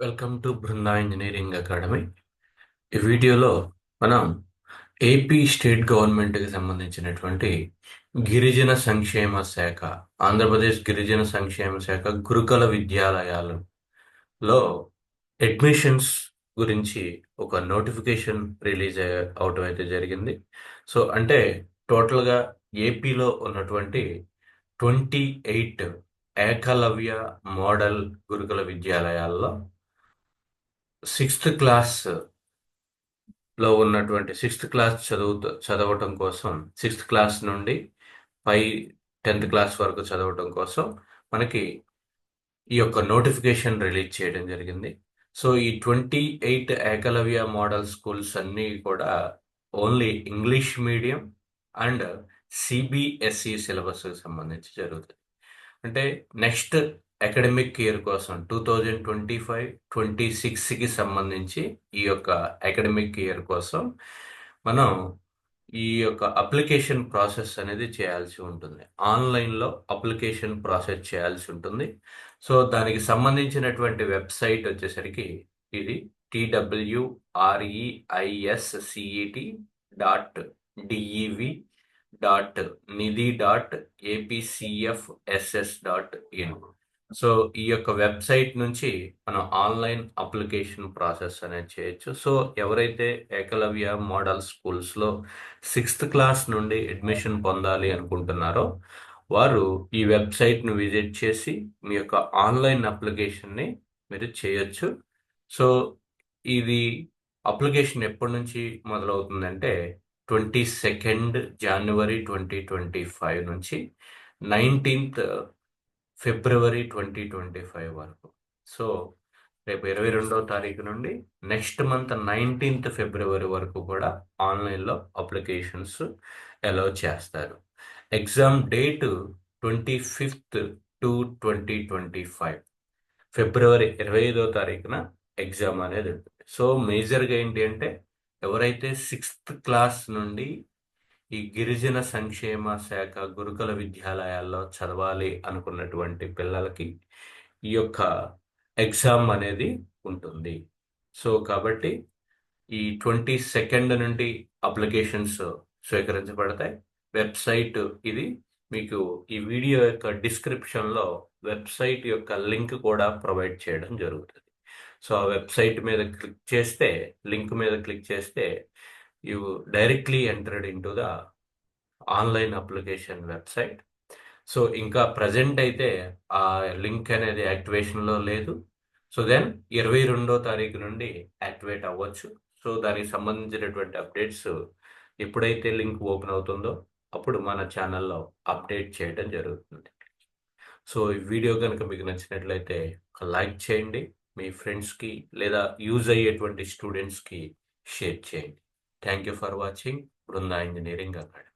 Welcome to Brinda engineering academy ఈ వీడియోలో మనం ఏపీ స్టేట్ గవర్నమెంట్కి సంబంధించినటువంటి గిరిజన సంక్షేమ శాఖ ఆంధ్రప్రదేశ్ గిరిజన సంక్షేమ శాఖ గురుకుల విద్యాలయాలలో అడ్మిషన్స్ గురించి ఒక నోటిఫికేషన్ రిలీజ్ అవటం అయితే జరిగింది. సో అంటే టోటల్గా ఏపీలో ఉన్నటువంటి ట్వంటీ ఎయిట్ ఏకలవ్య మోడల్ గురుకుల విద్యాలయాల్లో సిక్స్త్ క్లాస్లో ఉన్నటువంటి సిక్స్త్ క్లాస్ చదువుతూ చదవటం కోసం సిక్స్త్ క్లాస్ నుండి పై టెన్త్ క్లాస్ వరకు చదవటం కోసం మనకి ఈ యొక్క నోటిఫికేషన్ రిలీజ్ చేయడం జరిగింది. సో ఈ twenty eight Eklavya model schools అన్నీ కూడా only English medium and CBSE సిలబస్కి సంబంధించి జరుగుతుంది అంటే నెక్స్ట్ అకాడమిక్ ఇయర్ కోసం two thousand twenty five twenty సిక్స్కి సంబంధించి ఈ యొక్క అకాడమిక్ ఇయర్ కోసం మనం ఈ యొక్క అప్లికేషన్ ప్రాసెస్ అనేది చేయాల్సి ఉంటుంది. ఆన్లైన్లో అప్లికేషన్ ప్రాసెస్ చేయాల్సి ఉంటుంది. సో దానికి సంబంధించినటువంటి వెబ్సైట్ వచ్చేసరికి ఇది TWREISCET dot DEV dot Nidhi dot APCFSS dot in so ఈ యొక్క వెబ్సైట్ నుంచి మనం ఆన్లైన్ అప్లికేషన్ ప్రాసెస్ అనేది చేయొచ్చు. సో ఎవరైతే ఏకలవ్య మోడల్ స్కూల్స్లో సిక్స్త్ క్లాస్ నుండి అడ్మిషన్ పొందాలి అనుకుంటున్నారో వారు ఈ వెబ్సైట్ను విజిట్ చేసి మీ యొక్క ఆన్లైన్ అప్లికేషన్ని మీరు చేయొచ్చు. సో ఇది అప్లికేషన్ ఎప్పటి నుంచి మొదలవుతుందంటే twenty second January twenty twenty five నుంచి nineteenth February twenty twenty five వరకు. సో రేపు ఇరవై రెండవ తారీఖు నుండి నెక్స్ట్ మంత్ నైన్టీన్త్ ఫిబ్రవరి వరకు కూడా ఆన్లైన్లో అప్లికేషన్స్ అలౌ చేస్తారు. Exam date twenty fifth to twenty twenty five. ఫిబ్రవరి ఇరవై ఐదో తారీఖున ఎగ్జామ్ అనేది ఉంటుంది. సో మేజర్గా ఏంటి అంటే ఎవరైతే సిక్స్త్ క్లాస్ నుండి ఈ గిరిజన సంక్షేమ శాఖ గురుకుల విద్యాలయాల్లో చదవాలి అనుకున్నటువంటి పిల్లలకి ఈ యొక్క ఎగ్జామ్ అనేది ఉంటుంది. సో కాబట్టి ఈ ట్వంటీ సెకండ్ నుండి అప్లికేషన్స్ స్వీకరించబడతాయి. వెబ్సైట్ ఇది. మీకు ఈ వీడియో యొక్క డిస్క్రిప్షన్లో వెబ్సైట్ యొక్క లింక్ కూడా ప్రొవైడ్ చేయడం జరుగుతుంది. సో ఆ వెబ్సైట్ మీద క్లిక్ చేస్తే లింక్ మీద క్లిక్ చేస్తే you directly entered into the online application website. So ఇంకా ప్రజెంట్ అయితే ఆ లింక్ అనేది యాక్టివేషన్లో లేదు. సో దెన్ ఇరవై రెండో తారీఖు నుండి యాక్టివేట్ అవ్వచ్చు. సో దానికి సంబంధించినటువంటి అప్డేట్స్ ఎప్పుడైతే లింక్ ఓపెన్ అవుతుందో అప్పుడు మన ఛానల్లో అప్డేట్ చేయడం జరుగుతుంది. సో ఈ వీడియో కనుక మీకు నచ్చినట్లయితే ఒక లైక్ చేయండి. మీ ఫ్రెండ్స్కి లేదా యూజ్ అయ్యేటువంటి స్టూడెంట్స్కి షేర్ చేయండి. Thank you for watching Brinda engineering academy